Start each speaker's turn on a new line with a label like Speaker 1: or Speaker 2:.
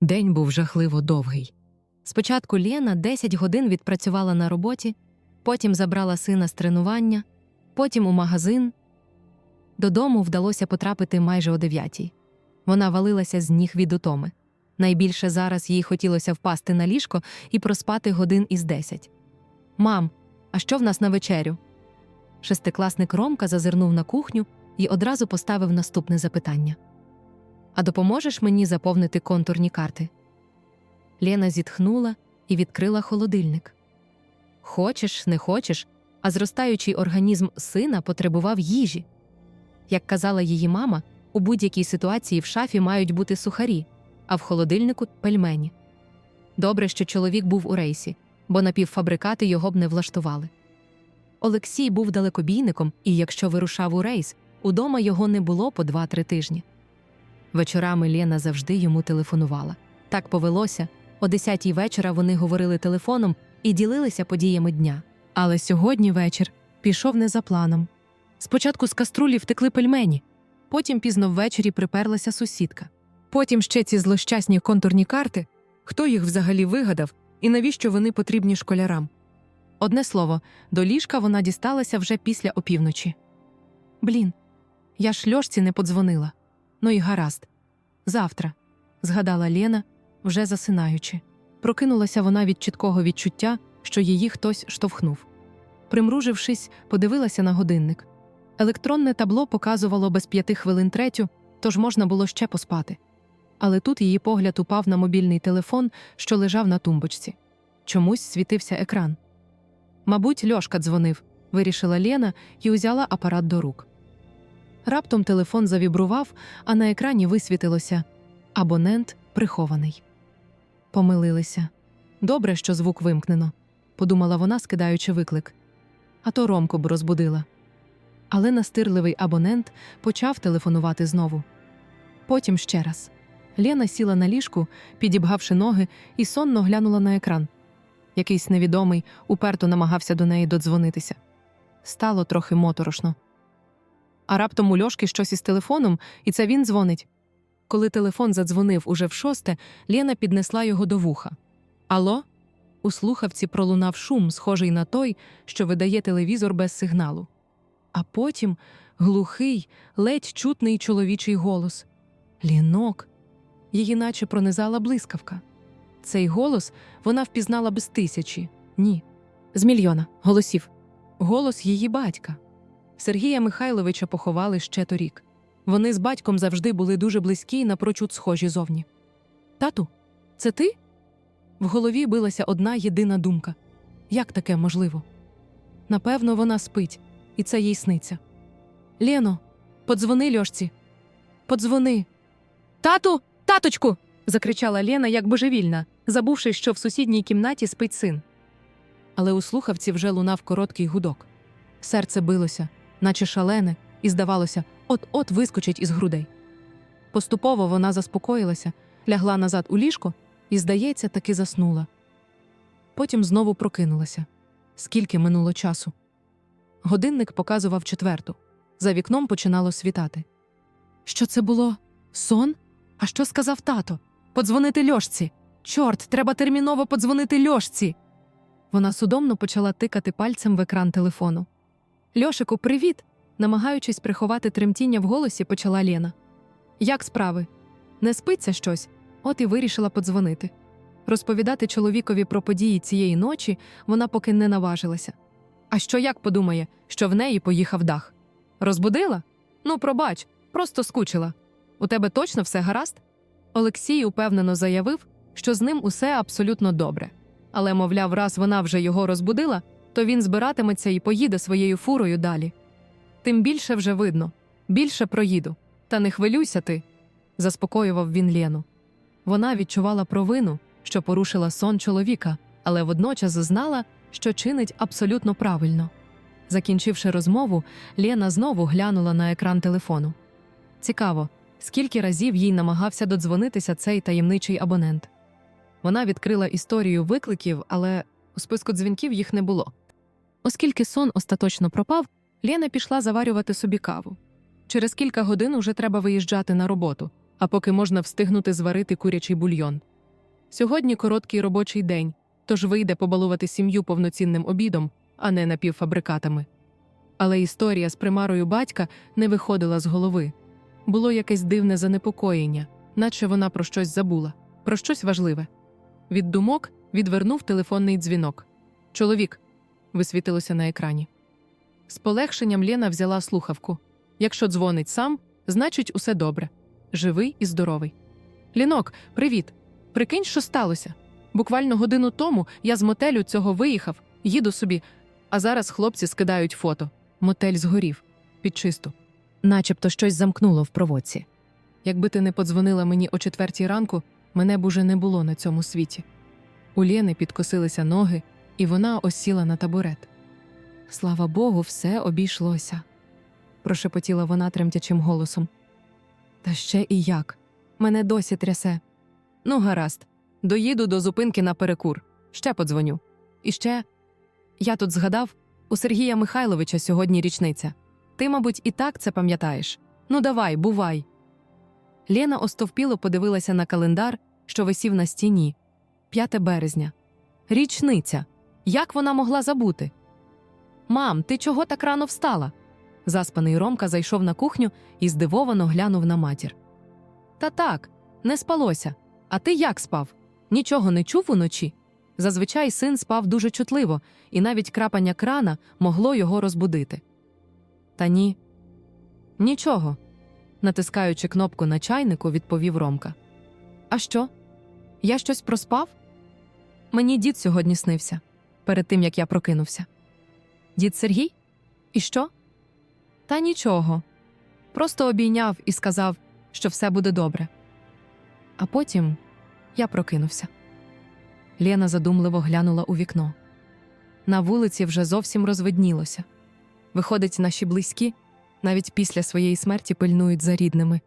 Speaker 1: День був жахливо довгий. Спочатку Лєна 10 годин відпрацювала на роботі, потім забрала сина з тренування, потім у магазин. Додому вдалося потрапити майже о 9. Вона валилася з ніг від утоми. Найбільше зараз їй хотілося впасти на ліжко і проспати годин із 10. Мам, а що в нас на вечерю? Шестикласник Ромка зазирнув на кухню і одразу поставив наступне запитання. А допоможеш мені заповнити контурні карти? Лена зітхнула і відкрила холодильник. Хочеш, не хочеш, а зростаючий організм сина потребував їжі. Як казала її мама, у будь-якій ситуації в шафі мають бути сухарі, а в холодильнику пельмені. Добре, що чоловік був у рейсі, бо напівфабрикати його б не влаштували. Олексій був далекобійником, і якщо вирушав у рейс, удома його не було по 2-3 тижні. Вечорами Лена завжди йому телефонувала. Так повелося. О 10 вечора вони говорили телефоном і ділилися подіями дня. Але сьогодні вечір пішов не за планом. Спочатку з каструлі втекли пельмені, потім пізно ввечері приперлася сусідка. Потім ще ці злощасні контурні карти, хто їх взагалі вигадав і навіщо вони потрібні школярам. Одне слово, до ліжка вона дісталася вже після опівночі. Блін, я ж льошці не подзвонила. Ну і гаразд. Завтра, згадала Лєна, вже засинаючи. Прокинулася вона від чіткого відчуття, що її хтось штовхнув. Примружившись, подивилася на годинник. Електронне табло показувало без п'яти хвилин третю, тож можна було ще поспати. Але тут її погляд упав на мобільний телефон, що лежав на тумбочці. Чомусь світився екран. Мабуть, Льошка дзвонив, вирішила Лєна і узяла апарат до рук. Раптом телефон завібрував, а на екрані висвітилося абонент прихований. Помилилися. Добре, що звук вимкнено, подумала вона, скидаючи виклик. А то Ромку б розбудила. Але настирливий абонент почав телефонувати знову. Потім ще раз. Лєна сіла на ліжку, підібгавши ноги, і сонно глянула на екран. Якийсь невідомий уперто намагався до неї додзвонитися. Стало трохи моторошно. А раптом у Льошки щось із телефоном, і це він дзвонить. Коли телефон задзвонив уже в шосте, Лєна піднесла його до вуха. Ало? У слухавці пролунав шум, схожий на той, що видає телевізор без сигналу. А потім глухий, ледь чутний чоловічий голос Лінок. Її наче пронизала блискавка. Цей голос вона впізнала без тисячі, ні, з мільйона голосів. Голос її батька. Сергія Михайловича поховали ще торік. Вони з батьком завжди були дуже близькі і напрочуд схожі зовні. Тату, це ти? В голові билася одна єдина думка як таке можливо? Напевно, вона спить, і це їй сниться. Лєно, подзвони Льошці. Подзвони. Тату, таточку. закричала Лєна, як божевільна, забувши, що в сусідній кімнаті спить син. Але у слухавці вже лунав короткий гудок. Серце билося, наче шалене, і здавалося, от-от вискочить із грудей. Поступово вона заспокоїлася, лягла назад у ліжко і, здається, таки заснула. Потім знову прокинулася. Скільки минуло часу. Годинник показував четверту. За вікном починало світати. Що це було? Сон? А що сказав тато? Подзвонити льошці. Чорт, треба терміново подзвонити льошці. Вона судомно почала тикати пальцем в екран телефону. Льошику, привіт! намагаючись приховати тремтіння в голосі, почала Лєна. Як справи? Не спиться щось? От і вирішила подзвонити. Розповідати чоловікові про події цієї ночі вона поки не наважилася. А що як подумає, що в неї поїхав дах? Розбудила? Ну, пробач, просто скучила. У тебе точно все гаразд? Олексій упевнено заявив, що з ним усе абсолютно добре. Але, мовляв, раз вона вже його розбудила, то він збиратиметься і поїде своєю фурою далі. Тим більше вже видно, більше проїду. Та не хвилюйся ти, заспокоював він Лену. Вона відчувала провину, що порушила сон чоловіка, але водночас знала, що чинить абсолютно правильно. Закінчивши розмову, Лена знову глянула на екран телефону. Цікаво, скільки разів їй намагався додзвонитися цей таємничий абонент. Вона відкрила історію викликів, але у списку дзвінків їх не було. Оскільки сон остаточно пропав, Лена пішла заварювати собі каву. Через кілька годин уже треба виїжджати на роботу, а поки можна встигнути зварити курячий бульйон.
Speaker 2: Сьогодні короткий робочий день, тож вийде побалувати сім'ю повноцінним обідом, а не напівфабрикатами. Але історія з примарою батька не виходила з голови. Було якесь дивне занепокоєння, наче вона про щось забула, про щось важливе. Від думок відвернув телефонний дзвінок. Чоловік висвітилося на екрані. З полегшенням Лена взяла слухавку. Якщо дзвонить сам, значить, усе добре. Живий і здоровий. Лінок, привіт. Прикинь, що сталося. Буквально годину тому я з мотелю цього виїхав, їду собі, а зараз хлопці скидають фото. Мотель згорів під чисту.
Speaker 1: Начебто щось замкнуло в проводці.
Speaker 2: Якби ти не подзвонила мені о четвертій ранку, мене б уже не було на цьому світі. У Лєни підкосилися ноги, і вона осіла на табурет.
Speaker 1: Слава Богу, все обійшлося, прошепотіла вона тремтячим голосом. Та ще і як. Мене досі трясе. Ну, гаразд, доїду до зупинки на перекур. Ще подзвоню. І ще я тут згадав, у Сергія Михайловича сьогодні річниця. Ти, мабуть, і так це пам'ятаєш. Ну, давай, бувай. Лєна остовпіло подивилася на календар, що висів на стіні. 5 березня. Річниця. Як вона могла забути? Мам, ти чого так рано встала? Заспаний Ромка зайшов на кухню і здивовано глянув на матір. Та так, не спалося. А ти як спав? Нічого не чув уночі? Зазвичай син спав дуже чутливо, і навіть крапання крана могло його розбудити. Та ні. Нічого. натискаючи кнопку на чайнику, відповів Ромка. А що? Я щось проспав? Мені дід сьогодні снився, перед тим як я прокинувся. Дід Сергій? І що? Та нічого. Просто обійняв і сказав, що все буде добре. А потім я прокинувся. Лена задумливо глянула у вікно. На вулиці вже зовсім розвиднілося. Виходить, наші близькі навіть після своєї смерті пильнують за рідними.